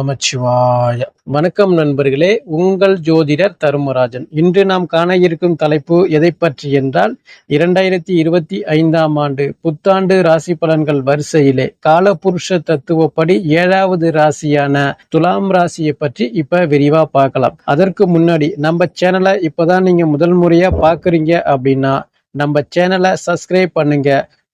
நமச்சிவாய. வணக்கம் நண்பர்களே உங்கள் ஜோதிடர் தருமராஜன். இன்று நாம் காண இருக்கும் தலைப்பு எதை பற்றி என்றால் இரண்டாயிரத்தி இருபத்தி ஐந்தாம் ஆண்டு புத்தாண்டு ராசி பலன்கள் வரிசையிலே காலபுருஷ தத்துவப்படி ஏழாவது ராசியான துலாம் ராசியை பற்றி இப்ப விரிவா பார்க்கலாம். அதற்கு முன்னாடி நம்ம சேனலை இப்பதான் நீங்க முதல் முறையா பாக்குறீங்க அப்படின்னா நம்ம சேனலை சப்ஸ்கிரைப் பண்ணுங்க.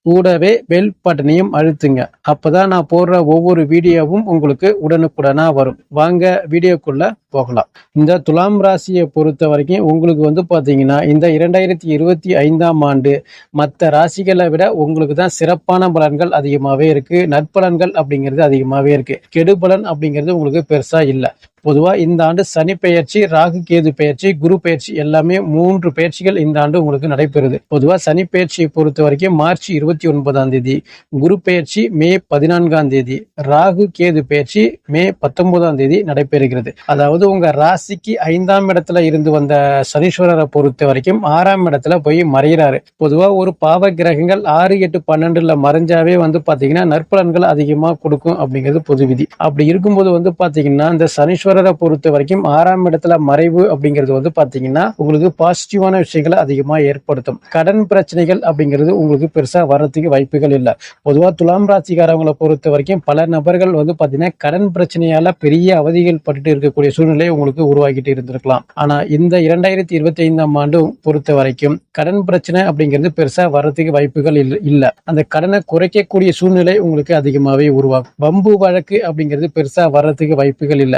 கூடவே பெல் பட்டனையும் அழுத்துங்க. அப்பதான் நான் போடுற ஒவ்வொரு வீடியோவும் உங்களுக்கு உடனுக்குடனா வரும். வாங்க வீடியோக்குள்ள போகலாம். இந்த துலாம் ராசியை பொறுத்த வரைக்கும் உங்களுக்கு வந்து பார்த்தீங்கன்னா இந்த இரண்டாயிரத்தி இருபத்தி ஐந்தாம் ஆண்டு மற்ற ராசிகளை விட உங்களுக்கு தான் சிறப்பான பலன்கள் அதிகமாகவே இருக்கு. நற்பலன்கள் அப்படிங்கிறது அதிகமாகவே இருக்கு. கெடுபலன் அப்படிங்கிறது உங்களுக்கு பெருசா இல்லை. பொதுவாக இந்த ஆண்டு சனி பெயர்ச்சி ராகு கேது பெயர்ச்சி குரு பெயர்ச்சி எல்லாமே மூன்று பெயர்ச்சிகள் இந்த ஆண்டு உங்களுக்கு நடைபெறுது. பொதுவாக சனி பெயர்ச்சியை பொறுத்த வரைக்கும் மார்ச் இருபத்தி ஒன்பதாம் தேதி குரு பெயர்ச்சி மே பதினான்காம் தேதி ராகு கேது பெயர்ச்சி மே பத்தொன்பதாம் தேதி நடைபெறுகிறது. அதாவது உங்க ராசிக்கு ஐந்தாம் இடத்துல இருந்து வந்த சனீஸ்வரரை பொறுத்த வரைக்கும் ஆறாம் இடத்துல போய் மறைகிறாரு பொதுவா ஒரு பாவ கிரகங்கள் ஆறு எட்டு பன்னெண்டுல மறைஞ்சாவே வந்து பாத்தீங்கன்னா நற்பலன்கள் அதிகமா கொடுக்கும் அப்படிங்கிறது பொது விதி. அப்படி இருக்கும்போது வந்து பாத்தீங்கன்னா இந்த சனீஸ்வரரை பொறுத்த வரைக்கும் ஆறாம் இடத்துல மறைவு அப்படிங்கிறது வந்து பாத்தீங்கன்னா உங்களுக்கு பாசிட்டிவான விஷயங்களை அதிகமா ஏற்படுத்தும். கடன் பிரச்சனைகள் அப்படிங்கிறது உங்களுக்கு பெருசா வர்றதுக்கு வாய்ப்புகள் இல்லை. பொதுவா துலாம் ராசிக்காரவங்களை பொறுத்த வரைக்கும் பல நபர்கள் வந்து பாத்தீங்கன்னா கடன் பிரச்சனையால பெரிய அவதிகள் பட்டுட்டு இருக்கக்கூடிய சூழ்நிலை உங்களுக்கு உருவாக்கிட்டு இருந்திருக்கலாம். ஆனா இந்த இரண்டாயிரத்தி இருபத்தி ஐந்தாம் ஆண்டு பொறுத்த வரைக்கும் கடன் பிரச்சனை அப்படிங்கிறது பெருசா வர்றதுக்கு வாய்ப்புகள் இல்ல இல்ல. அந்த கடனை குறைக்கக்கூடிய சூழ்நிலை உங்களுக்கு அதிகமாவே உருவாகும். பம்பு வழக்கு அப்படிங்கிறது பெருசா வர்றதுக்கு வாய்ப்புகள் இல்ல.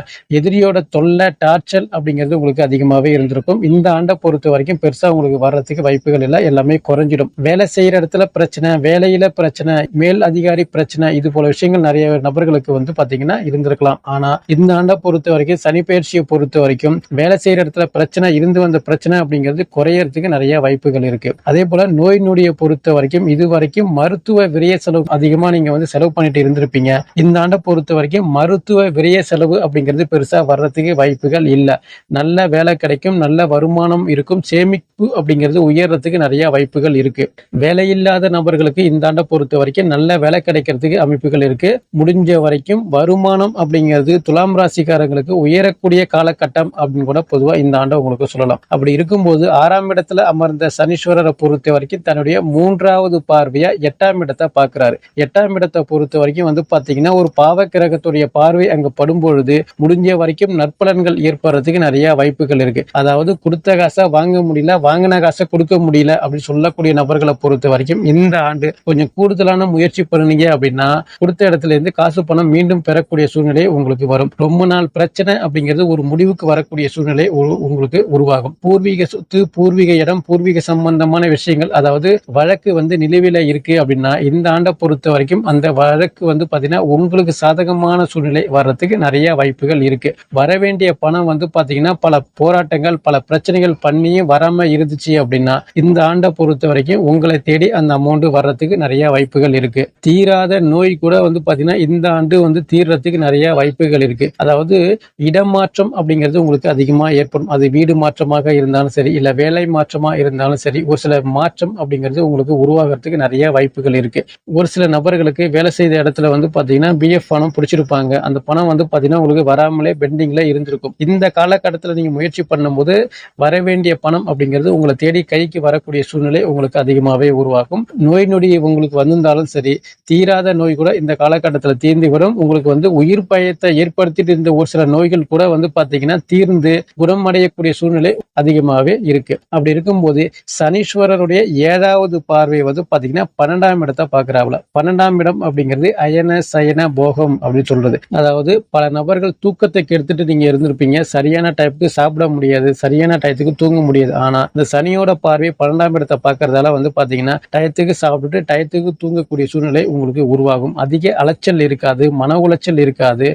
எதிரியோட தொல்லை டார்ச்சல் அப்படிங்கிறது உங்களுக்கு அதிகமாவே இருந்திருக்கும். இந்த ஆண்டை பொறுத்த வரைக்கும் பெருசா உங்களுக்கு வர்றதுக்கு வாய்ப்புகள் இல்லை. எல்லாமே குறைஞ்சிடும். வேலை செய்யற இடத்துல பிரச்சனை வேலையில பிரச்சனை மேல் அதிகாரி பிரச்சனை இது போல விஷயங்கள் நிறைய நபர்களுக்கு வந்து பாத்தீங்கன்னா இருந்திருக்கலாம். ஆனா இந்த ஆண்டை பொறுத்த வரைக்கும் சனி பயிற்சியை பொறுத்த வரைக்கும் வேலை செய்யற இடத்துல பிரச்சனை இருந்து வந்த பிரச்சனை அப்படிங்கிறது குறையறதுக்கு நிறைய வாய்ப்புகள் இருக்கு. அதே போல நோய் நொடியை பொறுத்த வரைக்கும் இது வரைக்கும் மருத்துவ விரைய செலவு அதிகமா நீங்க வந்து செலவு பண்ணிட்டு இருந்திருப்பீங்க. இந்த ஆண்டை பொறுத்த வரைக்கும் மருத்துவ விரைய செலவு அப்படிங்கிறது பெருசு வர்றதுக்கு வாய்ப்புகள் இல்லை. நல்ல வேலை கிடைக்கும் நல்ல வருமானம் இருக்கும் சேமிப்பு அப்படிங்கிறது உயர்றதுக்கு நிறைய வாய்ப்புகள் இருக்கு. வேலையில்லாத நபர்களுக்கு இந்த ஆண்டை பொறுத்த வரைக்கும் நல்ல வேலை கிடைக்கிறதுக்கு அமைப்புகள் இருக்கு. முடிஞ்ச வரைக்கும் வருமானம் அப்படிங்கிறது துலாம் ராசிக்காரங்களுக்கு உயரக்கூடிய காலகட்டம் அப்படின்னு கூட பொதுவா இந்த ஆண்டை உங்களுக்கு சொல்லலாம். அப்படி இருக்கும்போது ஆறாம் இடத்துல அமர்ந்த சனீஸ்வரரை பொறுத்த வரைக்கும் தன்னுடைய மூன்றாவது பார்வையா எட்டாம் இடத்தை பார்க்கிறாரு. எட்டாம் இடத்தை பொறுத்த வரைக்கும் வந்து பாத்தீங்கன்னா ஒரு பாவ கிரகத்துடைய பார்வை அங்க படும் பொழுது முடிஞ்ச வரைக்கும் நற்பலன்கள் ஏற்படுறதுக்கு நிறைய வாய்ப்புகள் இருக்கு. அதாவது கொடுத்த காசை வாங்க முடியல வாங்கின காசை கொடுக்க முடியல அப்படின்னு சொல்லக்கூடிய நபர்களை பொறுத்த வரைக்கும் இந்த ஆண்டு கொஞ்சம் கூடுதலான முயற்சி பண்ணுனீங்க அப்படின்னா கொடுத்த இடத்துல இருந்து காசு பணம் மீண்டும் பெறக்கூடிய சூழ்நிலை உங்களுக்கு வரும். ரொம்ப நாள் பிரச்சனை அப்படிங்கிறது ஒரு முடிவுக்கு வரக்கூடிய சூழ்நிலை உங்களுக்கு உருவாகும். பூர்வீக சொத்து பூர்வீக இடம் பூர்வீக சம்பந்தமான விஷயங்கள் அதாவது வழக்கு வந்து நிலுவையில் இருக்கு அப்படின்னா இந்த ஆண்டை பொறுத்த வரைக்கும் அந்த வழக்கு வந்து பார்த்தீங்கன்னா உங்களுக்கு சாதகமான சூழ்நிலை வர்றதுக்கு நிறைய வாய்ப்புகள் இருக்கு. வர வேண்டிய பணம் வந்து பாத்தீங்கன்னா பல போராட்டங்கள் பல பிரச்சனைகள் பண்ணியும் வராம இருந்துச்சு அப்படின்னா இந்த ஆண்டை பொறுத்த வரைக்கும் உங்களை தேடி அந்த அமௌண்ட் வர்றதுக்கு நிறைய வாய்ப்புகள் இருக்கு. தீராத நோய் கூட வந்து பாத்தீங்கன்னா இந்த ஆண்டு வந்து தீர்றதுக்கு நிறைய வாய்ப்புகள் இருக்கு. அதாவது இடமாற்றம் அப்படிங்கிறது உங்களுக்கு அதிகமா ஏற்படும். அது வீடு மாற்றமாக இருந்தாலும் சரி இல்ல வேலை மாற்றமா இருந்தாலும் சரி ஒரு சில மாற்றம் அப்படிங்கிறது உங்களுக்கு உருவாகிறதுக்கு நிறைய வாய்ப்புகள் இருக்கு. ஒரு சில நபர்களுக்கு வேலை செய்த இடத்துல வந்து பாத்தீங்கன்னா பிஎஃப் பணம் பிடிச்சிருப்பாங்க. அந்த பணம் வந்து பாத்தீங்கன்னா உங்களுக்கு வராமலே பெண்டிங்ல இருந்திருக்கும். இந்த காலகட்டத்தில் நீங்க முயற்சி பண்ணும்போது வர வேண்டிய பணம் அப்படிங்கிறது உங்களை தேடி கைக்கு வரக்கூடிய சூழ்நிலை உங்களுக்கு அதிகமாகவே உருவாகும். நோய் நொடி உங்களுக்கு வந்திருந்தாலும் சரி தீராத நோய் கூட இந்த காலகட்டத்தில் தீர்ந்து வரும். உங்களுக்கு வந்து உயிர் பயத்தை ஏற்படுத்திட்டு இருந்த ஒரு சில நோய்கள் கூட வந்து பாத்தீங்கன்னா தீர்ந்து குணமடையக்கூடிய சூழ்நிலை அதிகமாகவே இருக்கு. அப்படி இருக்கும்போது சனீஸ்வரருடைய ஏழாவது பார்வை வந்து பாத்தீங்கன்னா பன்னெண்டாம் இடத்தை பாக்குறாப்புல. பன்னெண்டாம் இடம் அப்படிங்கிறது அயன சயன போகம் அப்படின்னு சொல்றது. அதாவது பல நபர்கள் தூக்கத்தை எடுத்துகிட்டு நீங்கள் இருந்திருப்பீங்க. சரியான டைப்புக்கு சாப்பிட முடியாது. சரியான டயத்துக்கு தூங்க முடியாது. ஆனால் இந்த சனியோட பார்வை பன்னெண்டாம் இடத்தை பார்க்கறதால வந்து பார்த்தீங்கன்னா டயத்துக்கு சாப்பிட்டுட்டு டயத்துக்கு தூங்கக்கூடிய சூழ்நிலை உங்களுக்கு உருவாகும். அதிக அலைச்சல் இருக்காது மன உளைச்சல் இருக்காது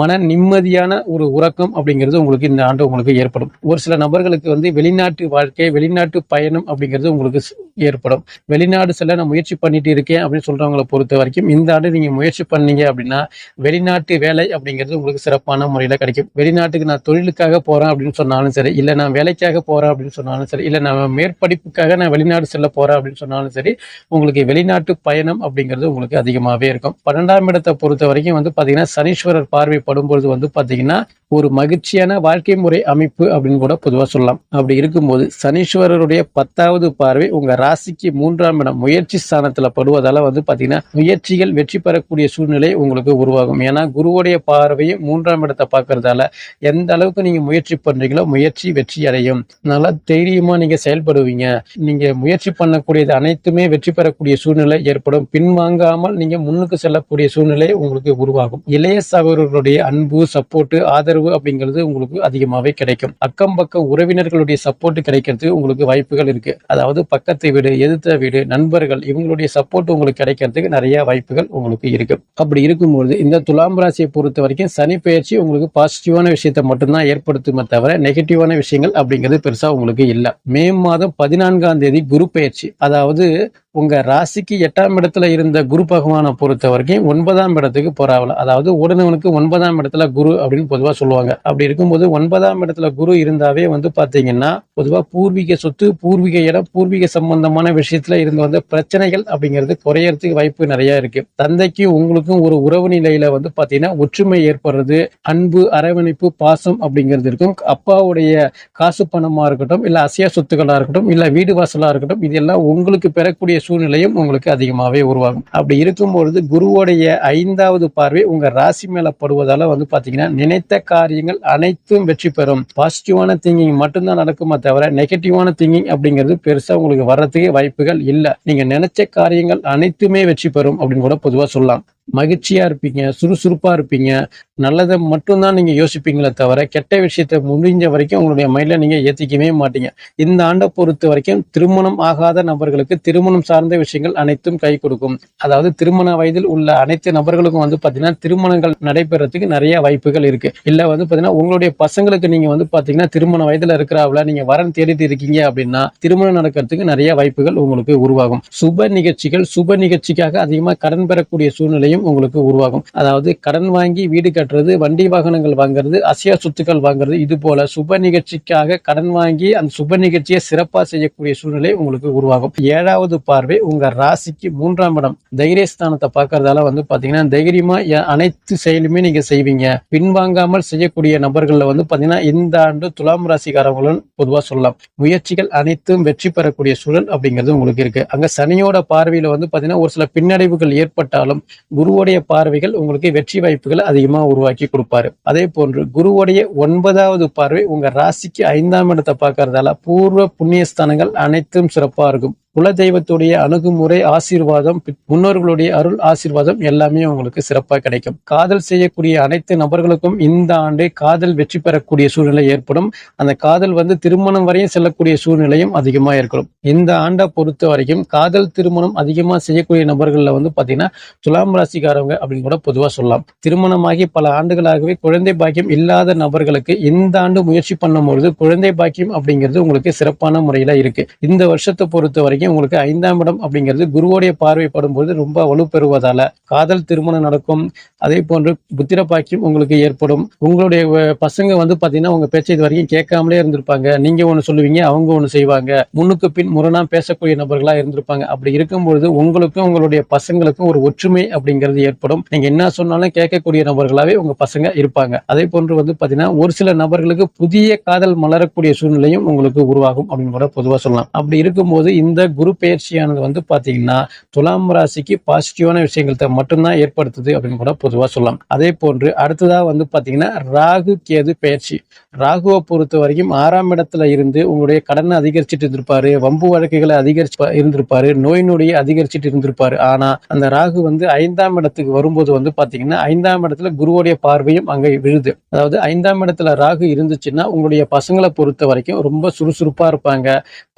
மன நிம்மதியான ஒரு உறக்கம் அப்படிங்கிறது உங்களுக்கு இந்த ஆண்டு உங்களுக்கு ஏற்படும். ஒரு சில நபர்களுக்கு வந்து வெளிநாட்டு வாழ்க்கை வெளிநாட்டு பயணம் அப்படிங்கிறது உங்களுக்கு ஏற்படும். வெளிநாடு செல்ல நான் முயற்சி பண்ணிட்டு இருக்கேன் அப்படின்னு சொல்றவங்களை பொறுத்த வரைக்கும் இந்த ஆண்டு நீங்க முயற்சி பண்ணீங்க அப்படின்னா வெளிநாட்டு வேலை அப்படிங்கிறது உங்களுக்கு சிறப்பான முறையில கிடைக்கும். வெளிநாட்டுக்கு நான் தொழிலுக்காக போகிறேன் அப்படின்னு சொன்னாலும் சரி இல்லை நான் வேலைக்காக போகிறேன் அப்படின்னு சொன்னாலும் சரி இல்லை நான் மேற்படிப்புக்காக நான் வெளிநாடு செல்ல போகிறேன் அப்படின்னு சொன்னாலும் சரி உங்களுக்கு வெளிநாட்டு பயணம் அப்படிங்கிறது உங்களுக்கு அதிகமாகவே இருக்கும். பன்னெண்டாம் இடத்தை பொறுத்த வரைக்கும் வந்து பார்த்தீங்கன்னா சனீஸ்வரர் பார்வை படும்பொழுது வந்து பார்த்தீங்கன்னா ஒரு மகிழ்ச்சியான வாழ்க்கை முறை அமைப்பு அப்படின்னு கூட பொதுவா சொல்லலாம். அப்படி இருக்கும்போது சனீஸ்வரருடைய பத்தாவது பார்வை உங்க ராசிக்கு மூன்றாம் இடம் முயற்சி ஸ்தானத்துல படுவதால வந்து பாத்தீங்கன்னா முயற்சிகள் வெற்றி பெறக்கூடிய சூழ்நிலை உங்களுக்கு உருவாகும். ஏன்னா குருவுடைய பார்வையும் மூன்றாம் இடத்தை பார்க்கறதால எந்த அளவுக்கு நீங்க முயற்சி பண்றீங்களோ முயற்சி வெற்றி அடையும். நல்லா தைரியமா நீங்க செயல்படுவீங்க. நீங்க முயற்சி பண்ணக்கூடியது அனைத்துமே வெற்றி பெறக்கூடிய சூழ்நிலை ஏற்படும். பின்வாங்காமல் நீங்க முன்னுக்கு செல்லக்கூடிய சூழ்நிலை உங்களுக்கு உருவாகும். இளைய சகோதரர்களுடைய அன்பு சப்போர்ட் ஆதரவு அப்படிங்கிறது உங்களுக்கு அதிகமாவே கிடைக்கும். அக்கம் பக்கம் உறவினர்களுடைய சப்போர்ட் கிடைக்கிறதுக்கு உங்களுக்கு வாய்ப்புகள் இருக்கு. அதாவது பக்கத்து வீடு எதிர்த்த வீடு நண்பர்கள் இவங்களுடைய சப்போர்ட் உங்களுக்கு கிடைக்கிறதுக்கு நிறைய வாய்ப்புகள் உங்களுக்கு இருக்கு. அப்படி இருக்கும்போது இந்த துலாம் ராசியை பொறுத்த வரைக்கும் சனி பயிற்சி உங்களுக்கு பாசிட்டிவான விஷயத்தை மட்டும்தான் ஏற்படுத்துமே தவிர நெகட்டிவான விஷயங்கள் அப்படிங்கிறது பெருசா உங்களுக்கு இல்ல. மே மாதம் பதினான்காம் தேதி குரு பயிற்சி. அதாவது உங்க ராசிக்கு எட்டாம் இடத்துல இருந்த குரு பகவானை பொறுத்த வரைக்கும் ஒன்பதாம் இடத்துக்கு போறாவல. அதாவது உடனவனுக்கு ஒன்பதாம் இடத்துல குரு அப்படின்னு பொதுவாக சொல்லுவாங்க. அப்படி இருக்கும்போது ஒன்பதாம் இடத்துல குரு இருந்தாவே வந்து பாத்தீங்கன்னா பொதுவா பூர்வீக சொத்து பூர்வீக இடம் பூர்வீக சம்பந்தமான விஷயத்துல இருந்து வந்த பிரச்சனைகள் அப்படிங்கிறது குறையறதுக்கு வாய்ப்பு நிறைய இருக்கு. தந்தைக்கு உங்களுக்கும் ஒரு உறவு நிலையில வந்து பாத்தீங்கன்னா ஒற்றுமை ஏற்படுறது அன்பு அரவணைப்பு பாசம் அப்படிங்கிறது இருக்கும். அப்பாவுடைய காசு பணமா இருக்கட்டும் இல்ல அசையா சொத்துக்களா இருக்கட்டும் இல்ல வீடு வாசலா இருக்கட்டும் இதெல்லாம் உங்களுக்கு பெறக்கூடிய சூழ்நிலையும் உங்களுக்கு அதிகமாகவே உருவாகும். அப்படி இருக்கும்பொழுது குருவோடைய ஐந்தாவது பார்வை உங்க ராசி மேல படுவதால வந்து பாத்தீங்கன்னா நினைத்த காரியங்கள் அனைத்தும் வெற்றி பெறும். பாசிட்டிவான திங்கிங் மட்டும்தான் நடக்குமே தவிர நெகட்டிவான திங்கிங் அப்படிங்கிறது பெருசா உங்களுக்கு வர்றதுக்கு வாய்ப்புகள் இல்ல. நீங்க நினைச்ச காரியங்கள் அனைத்துமே வெற்றி பெறும் அப்படின்னு கூட பொதுவா சொல்லலாம். மகிழ்ச்சியா இருப்பீங்க சுறுசுறுப்பா இருப்பீங்க. நல்லதை மட்டும்தான் நீங்க யோசிப்பீங்களே தவிர கெட்ட விஷயத்தை முடிஞ்ச வரைக்கும் உங்களுடைய மைண்ட்ல நீங்க ஏத்திக்கவே மாட்டீங்க. இந்த ஆண்டை பொறுத்த வரைக்கும் திருமணம் ஆகாத நபர்களுக்கு திருமணம் சார்ந்த விஷயங்கள் அனைத்தும் கை கொடுக்கும். அதாவது திருமண வயதில் உள்ள அனைத்து நபர்களுக்கும் வந்து பாத்தீங்கன்னா திருமணங்கள் நடைபெறதுக்கு நிறைய வாய்ப்புகள் இருக்கு. இல்ல வந்து பாத்தீங்கன்னா உங்களுடைய பசங்களுக்கு நீங்க வந்து பாத்தீங்கன்னா திருமண வயதுல இருக்கிறாவில் நீங்க வரன் தேடிட்டு இருக்கீங்க அப்படின்னா திருமணம் நடக்கிறதுக்கு நிறைய வாய்ப்புகள் உங்களுக்கு உருவாகும். சுப நிகழ்ச்சிகள் சுப நிகழ்ச்சிக்காக அதிகமா கடன் பெறக்கூடிய சூழ்நிலையும் உங்களுக்கு உருவாகும். அதாவது கடன் வாங்கி வீடு கட்டுறது வண்டி வாகனங்கள் வாங்குறது அசையா சொத்துக்கள் வாங்குறது இது போல சுப நிகழ்ச்சிக்காக கடன் வாங்கி அந்த சுப நிகழ்ச்சியை சிறப்பாக செய்யக்கூடிய சூழ்நிலை உங்களுக்கு உருவாகும். ஏழாவது பார்வை உங்க ராசிக்கு மூன்றாம் இடம். தைரியஸ்தானத்தை பார்க்கறதால வந்து பாத்தீங்கன்னா தைரியமா அனைத்து செயலுமே நீங்க செய்வீங்க. பின்வாங்காமல் செய்யக்கூடிய நபர்கள்ல வந்து பாத்தீங்கன்னா இந்த ஆண்டு துலாம் ராசிக்காரங்களும் பொதுவா சொல்லலாம். முயற்சிகள் அனைத்தும் வெற்றி பெறக்கூடிய சூழல் அப்படிங்கிறது உங்களுக்கு இருக்கு. அங்க சனியோட பார்வையில வந்து பாத்தீங்கன்னா ஒரு சில பின்னடைவுகள் ஏற்பட்டாலும் குருவுடைய பார்வைகள் உங்களுக்கு வெற்றி வாய்ப்புகளை அதிகமா உருவாக்கி கொடுப்பாரு. அதே போன்று குருவுடைய ஒன்பதாவது பார்வை உங்க ராசிக்கு ஐந்தாம் இடத்தை பார்க்கறதால பூர்வ புண்ணியஸ்தானங்கள் அனைத்தும் சிறப்பாக இருக்கும். குலதெய்வத்துடைய அணுகுமுறை ஆசீர்வாதம் முன்னோர்களுடைய அருள் ஆசீர்வாதம் எல்லாமே உங்களுக்கு சிறப்பாக கிடைக்கும். காதல் செய்யக்கூடிய அனைத்து நபர்களுக்கும் இந்த ஆண்டு காதல் வெற்றி பெறக்கூடிய சூழ்நிலை ஏற்படும். அந்த காதல் வந்து திருமணம் வரையும் செல்லக்கூடிய சூழ்நிலையும் அதிகமாக இருக்கும் இந்த ஆண்டை பொறுத்த வரைக்கும் காதல் திருமணம் அதிகமாக செய்யக்கூடிய நபர்களில் வந்து பார்த்தீங்கன்னா துலாம் ராசிக்காரவங்க அப்படின்னு கூட பொதுவாக சொல்லலாம். திருமணமாகி பல ஆண்டுகளாகவே குழந்தை பாக்கியம் இல்லாத நபர்களுக்கு இந்த ஆண்டு முயற்சி பண்ணும்பொழுது குழந்தை பாக்கியம் அப்படிங்கிறது உங்களுக்கு சிறப்பான முறையில் இருக்கு. இந்த வருஷத்தை பொறுத்த வரைக்கும் உங்களுக்கு ஐந்தாம் இடம் அப்படிங்கிறது குருவோடைய பார்வைப்படும் பொழுது ரொம்ப வலுப்பெறுவதால காதல் திருமணம் நடக்கும். அதே போன்று புத்திர பாக்கியம் உங்களுக்கு ஏற்படும். உங்களுடைய பசங்க வந்து பாத்தீங்கன்னா உங்க பேச்சை இது வரைக்கும் கேட்காமலே இருந்திருப்பாங்க. நீங்க ஒண்ணு சொல்லுவீங்க அவங்க ஒண்ணு செய்வாங்க. முன்னுக்கு பின் முரணா பேசக்கூடிய நபர்களா இருந்திருப்பாங்க. அப்படி இருக்கும்பொழுது உங்களுக்கும் உங்களுடைய பசங்களுக்கும் ஒரு ஒற்றுமை அப்படிங்கிறது ஏற்படும். நீங்க என்ன சொன்னாலும் கேட்கக்கூடிய நபர்களாவே உங்க பசங்க இருப்பாங்க. அதே போன்று வந்து பாத்தீங்கன்னா ஒரு சில நபர்களுக்கு புதிய காதல் மலரக்கூடிய சூழ்நிலையும் உங்களுக்கு உருவாகும் அப்படின்னு கூட பொதுவா சொல்லலாம். அப்படி இருக்கும்போது இந்த குரு பயிற்சியானது வந்து பாத்தீங்கன்னா துலாம் ராசிக்கு பாசிட்டிவான விஷயங்களை மட்டும்தான் ஏற்படுத்துது அப்படின்னு கூட பொதுவாக சொல்லலாம். அதே போன்று அடுத்ததாக வந்து பார்த்தீங்கன்னா ராகு கேது பயிற்சி. ராகுவை பொறுத்த வரைக்கும் ஆறாம் இடத்துல இருந்து உங்களுடைய கடனை அதிகரிச்சுட்டு இருந்திருப்பாரு வம்பு வழக்குகளை அதிகரிச்சு இருந்திருப்பாரு நோய் நொடியை அதிகரிச்சுட்டு இருந்திருப்பாரு. ஆனா அந்த ராகு வந்து ஐந்தாம் இடத்துக்கு வரும்போது வந்து பாத்தீங்கன்னா ஐந்தாம் இடத்துல குருவுடைய பார்வையும் அங்கே விழுது. அதாவது ஐந்தாம் இடத்துல ராகு இருந்துச்சுன்னா உங்களுடைய பசங்களை பொறுத்த வரைக்கும் ரொம்ப சுறுசுறுப்பா இருப்பாங்க.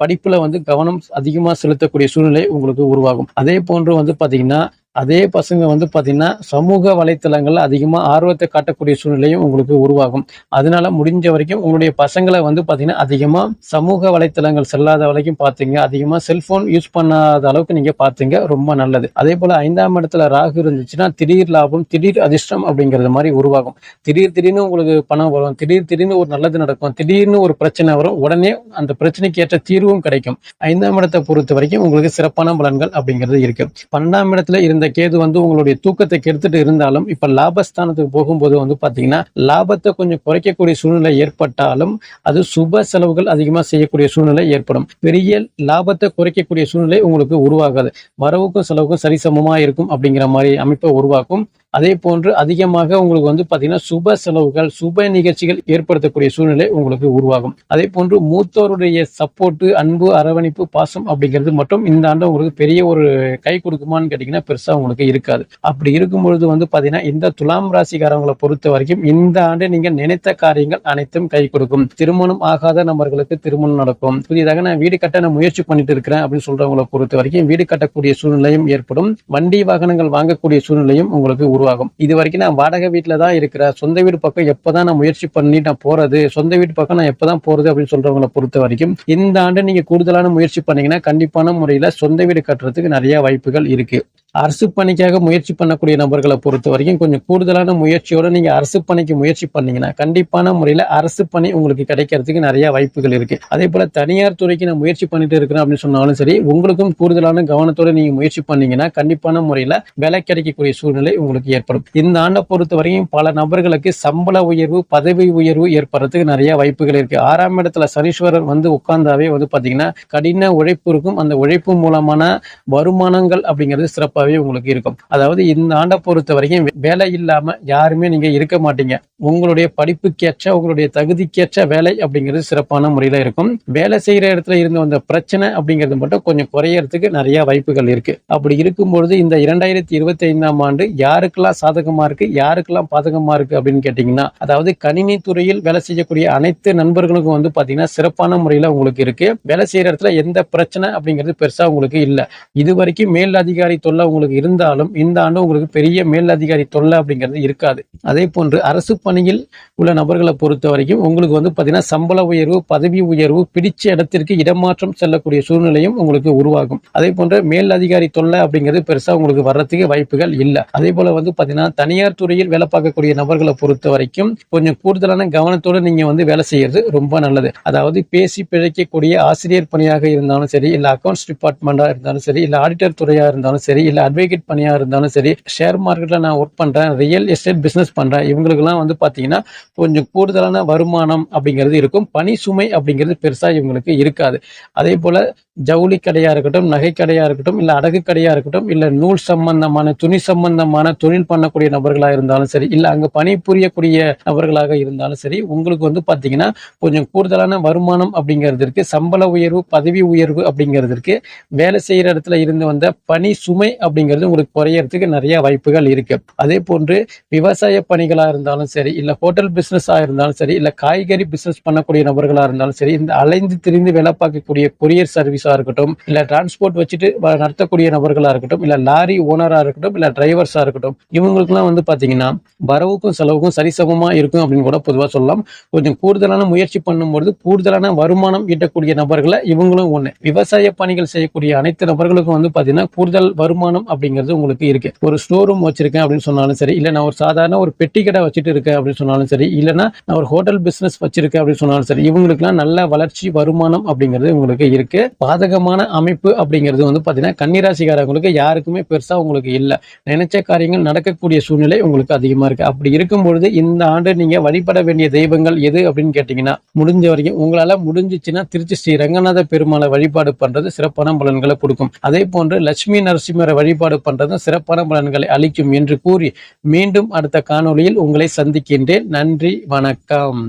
படிப்புல வந்து கவனம் அதிகமா செலுத்தக்கூடிய சூழ்நிலை உங்களுக்கு உருவாகும். அதே போன்று வந்து பாத்தீங்கன்னா அதே பசங்க வந்து பார்த்தீங்கன்னா சமூக வலைத்தளங்கள் அதிகமாக ஆர்வத்தை காட்டக்கூடிய சூழ்நிலையும் உங்களுக்கு உருவாகும். அதனால முடிஞ்ச வரைக்கும் உங்களுடைய பசங்களை வந்து பார்த்தீங்கன்னா அதிகமாக சமூக வலைத்தளங்கள் செல்லாத வரைக்கும் பார்த்தீங்க அதிகமாக செல்போன் யூஸ் பண்ணாத அளவுக்கு நீங்கள் பார்த்தீங்க ரொம்ப நல்லது. அதே போல் ஐந்தாம் இடத்துல ராகு இருந்துச்சுன்னா திடீர் லாபம் திடீர் அதிர்ஷ்டம் அப்படிங்கிறது மாதிரி உருவாகும். திடீர் திடீர்னு உங்களுக்கு பணம் வரும். திடீர் திடீர்னு ஒரு நல்லது நடக்கும். திடீர்னு ஒரு பிரச்சனை வரும். உடனே அந்த பிரச்சனைக்கு ஏற்ற தீர்வும் கிடைக்கும். ஐந்தாம் இடத்தை பொறுத்த வரைக்கும் உங்களுக்கு சிறப்பான பலன்கள் அப்படிங்கிறது இருக்கு. பன்னெண்டாம் இடத்துல இருந்த கேது வந்து உங்களுடைய தூக்கத்தை கெடுத்துட்டு இருந்தாலும் இப்ப லாபஸ்தானத்துக்கு போகும்போது வந்து பாத்தீங்கன்னா லாபத்தை கொஞ்சம் குறைக்கக்கூடிய சூழ்நிலை ஏற்பட்டாலும் அது சுப செலவுகள் அதிகமா செய்யக்கூடிய சூழ்நிலை ஏற்படும். பெரிய லாபத்தை குறைக்கக்கூடிய சூழ்நிலை உங்களுக்கு உருவாகாது. வரவுக்கும் செலவுக்கும் சரிசமமா இருக்கும் அப்படிங்கிற மாதிரி அமைப்பை உருவாக்கும். அதே போன்று அதிகமாக உங்களுக்கு வந்து பாத்தீங்கன்னா சுப செலவுகள் சுப நிகழ்ச்சிகள் ஏற்படுத்தக்கூடிய சூழ்நிலை உங்களுக்கு உருவாகும். அதே போன்று மூத்தோருடைய சப்போர்ட்டு அன்பு அரவணைப்பு பாசம் அப்படிங்கிறது மட்டும் இந்த ஆண்டு உங்களுக்கு பெரிய ஒரு கை கொடுக்குமான்னு கேட்டீங்கன்னா பெருசா உங்களுக்கு இருக்காது. அப்படி இருக்கும் பொழுது வந்து பாத்தீங்கன்னா இந்த துலாம் ராசிக்காரங்களை பொறுத்த வரைக்கும் இந்த ஆண்டு நீங்க நினைத்த காரியங்கள் அனைத்தும் கை கொடுக்கும். திருமணம் ஆகாத நபர்களுக்கு திருமணம் நடக்கும். புதிதாக நான் வீடு கட்ட நான் முயற்சி பண்ணிட்டு இருக்கிறேன் அப்படின்னு சொல்றவங்களை பொறுத்த வரைக்கும் வீடு கட்டக்கூடிய சூழ்நிலையும் ஏற்படும். வண்டி வாகனங்கள் வாங்கக்கூடிய சூழ்நிலையும் உங்களுக்கு உருவாகும். இது வரைக்கும் நான் வாடகை வீட்டில் தான் இருக்கிறேன் சொந்த வீடு பக்கம் எப்பதான் நான் முயற்சி பண்ணி நான் போறது சொந்த வீடு பக்கம் நான் எப்பதான் போறது அப்படின்னு சொல்றவங்களை பொறுத்த வரைக்கும் இந்த ஆண்டு நீங்க கூடுதலான முயற்சி பண்ணீங்கன்னா கண்டிப்பான முறையில சொந்த வீடு கட்டுறதுக்கு நிறைய வாய்ப்புகள் இருக்கு. அரசு பணிக்காக முயற்சி பண்ணக்கூடிய நபர்களை பொறுத்த வரைக்கும் கொஞ்சம் கூடுதலான முயற்சியோட நீங்க அரசு பணிக்கு முயற்சி பண்ணீங்கன்னா கண்டிப்பான முறையில அரசு பணி உங்களுக்கு கிடைக்கிறதுக்கு நிறைய வாய்ப்புகள் இருக்கு. அதே போல தனியார் துறைக்கு நான் முயற்சி பண்ணிட்டு இருக்கிறேன் அப்படின்னு சொன்னாலும் சரி உங்களுக்கும் கூடுதலான கவனத்தோட நீங்க முயற்சி பண்ணீங்கன்னா கண்டிப்பான முறையில வேலை கிடைக்கக்கூடிய சூழ்நிலை உங்களுக்கு ஏற்படும். இந்த ஆண்டை பொறுத்த வரைக்கும் பல நபர்களுக்கு சம்பள உயர்வு பதவி உயர்வு ஏற்படுறதுக்கு நிறைய வாய்ப்புகள் இருக்கு. ஆறாம் இடத்துல சனீஸ்வரர் வந்து உட்கார்ந்தாவே வந்து பாத்தீங்கன்னா கடின உழைப்பு இருக்கும். அந்த உழைப்பு மூலமான வருமானங்கள் அப்படிங்கிறது சிறப்பாக சிறப்பாகவே உங்களுக்கு இருக்கும். அதாவது இந்த ஆண்டை பொறுத்த வரைக்கும் வேலை இல்லாம யாருமே நீங்க இருக்க மாட்டீங்க. உங்களுடைய படிப்புக்கேற்ற உங்களுடைய தகுதிக்கேற்ற வேலை அப்படிங்கிறது சிறப்பான முறையில இருக்கும். வேலை செய்யற இடத்துல இருந்து வந்த பிரச்சனை அப்படிங்கிறது மட்டும் கொஞ்சம் குறையறதுக்கு நிறைய வாய்ப்புகள் இருக்கு. அப்படி இருக்கும்பொழுது இந்த இரண்டாயிரத்தி இருபத்தி ஐந்தாம் ஆண்டு யாருக்கெல்லாம் சாதகமா இருக்கு யாருக்கெல்லாம் பாதகமா இருக்கு அப்படின்னு கேட்டீங்கன்னா அதாவது கணினி துறையில் வேலை செய்யக்கூடிய அனைத்து நண்பர்களுக்கும் வந்து பாத்தீங்கன்னா சிறப்பான முறையில உங்களுக்கு இருக்கு. வேலை செய்யற இடத்துல எந்த பிரச்சனை அப்படிங்கிறது பெருசா உங்களுக்கு இல்ல. இது வரைக்கும் மேல் அதிகாரி தொல்லை உங்களுக்கு இருந்தாலும் இந்த ஆண்டு உங்களுக்கு பெரிய மேல் அதிகாரி தொல்லை அப்படிங்கிறது இருக்காது. அதே போன்று அரசு பணியில் உள்ள நபர்களை பொறுத்த வரைக்கும் உங்களுக்கு வந்து பாத்தீங்கன்னா சம்பள உயர்வு பதவி உயர்வு பிடிச்ச இடத்திற்கு இடமாற்றம் செல்லக்கூடிய சூழ்நிலையும் உங்களுக்கு உருவாகும். அதே போன்ற மேல் அதிகாரி தொல்லை அப்படிங்கிறது பெருசாக உங்களுக்கு வர்றதுக்கு வாய்ப்புகள் இல்லை. அதே போல வந்து பார்த்தீங்கன்னா தனியார் துறையில் வேலை பார்க்கக்கூடிய நபர்களை பொறுத்த வரைக்கும் கொஞ்சம் கூடுதலான கவனத்தோட நீங்கள் வந்து வேலை செய்யறது ரொம்ப நல்லது. அதாவது பேசி பிழைக்கக்கூடிய ஆசிரியர் பணியாக இருந்தாலும் சரி இல்லை அக்கௌண்ட்ஸ் டிபார்ட்மெண்ட்டாக இருந்தாலும் சரி இல்லை ஆடிட்டர் துறையாக இருந்தாலும் சரி இல்லை அட்வொகேட் பணியாக இருந்தாலும் சரி ஷேர் மார்க்கெட்டில் நான் ஒர்க் பண்ணுறேன் ரியல் எஸ்டேட் பிஸ்னஸ் பண்ணுறேன் இவங்களுக்கெல்லாம் வந்து பார்த்தீங்கன்னா கொஞ்சம் கூடுதலான வருமானம் அப்படிங்கிறது இருக்கும். பணி சுமை அப்படிங்கிறது பெருசாக இவங்களுக்கு இருக்காது. அதே போல் ஜவுளி கடையாக இருக்கட்டும் நகை கடையாக இருக்கட்டும் இல்லை அடகு கடையாக இருக்கட்டும் இல்லை நூல் சம்பந்தமான துணி சம்பந்தமான தொழில் பண்ணக்கூடிய நபர்களாக இருந்தாலும் சரி இல்லை அங்கே பணி பணிபுரியக்கூடிய நபர்களாக இருந்தாலும் சரி உங்களுக்கு வந்து பார்த்தீங்கன்னா கொஞ்சம் கூடுதலான வருமானம் அப்படிங்கிறது இருக்குது சம்பள உயர்வு பதவி உயர்வு அப்படிங்கிறது இருக்குது வேலை செய்கிற இடத்துல இருந்து வந்த பணி சுமை அப்படிங்கிறது உங்களுக்கு குறையறதுக்கு நிறைய வாய்ப்புகள் இருக்கு. அதே போன்று விவசாய பணிகளா இருந்தாலும் சரி இல்ல ஹோட்டல் பிசினஸா இருந்தாலும் சரி இல்ல காய்கறி பிசினஸ் பண்ணக்கூடிய நபர்களா இருந்தாலும் சரி இந்த அலைந்து திரிந்து வேலை பார்க்கக்கூடிய கொரியர் சர்வீஸா இருக்கட்டும் இல்ல டிரான்ஸ்போர்ட் வச்சுட்டு வ- நடத்தக்கூடிய நபர்களா இருக்கட்டும் இல்ல லாரி ஓனரா இருக்கட்டும் இல்ல டிரைவர்ஸா இருக்கட்டும் இவங்களுக்குலாம் வந்து பாத்தீங்கன்னா வரவுக்கும் செலவுக்கும் சரிசமமா இருக்கும் அப்படின்னு கூட பொதுவா சொல்லலாம். கொஞ்சம் கூடுதலான முயற்சி பண்ணும்பொழுது கூடுதலான வருமானம் ஈட்டக்கூடிய நபர்களை இவங்களும் ஒண்ணு. விவசாய பணிகள் செய்யக்கூடிய அனைத்து நபர்களுக்கும் வந்து பாத்தீங்கன்னா கூடுதல் வருமானம் அப்படிங்கிறது உங்களுக்கு இருக்கு. ஒரு ஸ்டோர் ரூம் வச்சிருக்கேன் அப்படின்னு சொன்னாலும் சரி இல்ல நான் ஒரு சாதாரண ஒரு பெட்டி கடை வச்சுட்டு இருக்கேன் அப்படின்னு சொன்னாலும் சரி இல்லைன்னா நான் ஒரு ஹோட்டல் பிசினஸ் வச்சிருக்கேன் அப்படின்னு சொன்னாலும் சரி இவங்களுக்குலாம் நல்ல வளர்ச்சி வருமானம் அப்படிங்கிறது உங்களுக்கு இருக்கு. பாதகமான அமைப்பு அப்படிங்கிறது வந்து பாத்தீங்கன்னா கன்னிராசிக்காரங்களுக்கு யாருக்குமே பெருசா உங்களுக்கு இல்ல. நினைச்ச காரியங்கள் நடக்கக்கூடிய சூழ்நிலை உங்களுக்கு அதிகமா இருக்கு. அப்படி இருக்கும் பொழுது இந்த ஆண்டு நீங்க வழிபட வேண்டிய தெய்வங்கள் எது அப்படின்னு கேட்டீங்கன்னா முடிஞ்ச வரைக்கும் உங்களால முடிஞ்சிச்சுன்னா திருச்சி ஸ்ரீ ரங்கநாத பெருமாளை வழிபாடு பண்றது சிறப்பான பலன்களை கொடுக்கும். அதே போன்று லட்சுமி நரசிம்மரை வழிபாடு பண்றதும் சிறப்பான பலன்களை அளிக்கும் என்று கூறி மீண்டும் அடுத்த காணொளியில் உங்களை சந்திக்கின்றேன். நன்றி வணக்கம்.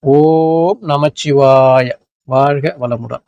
ஓம் நமச்சிவாய. வாழ்க வளமுடன்.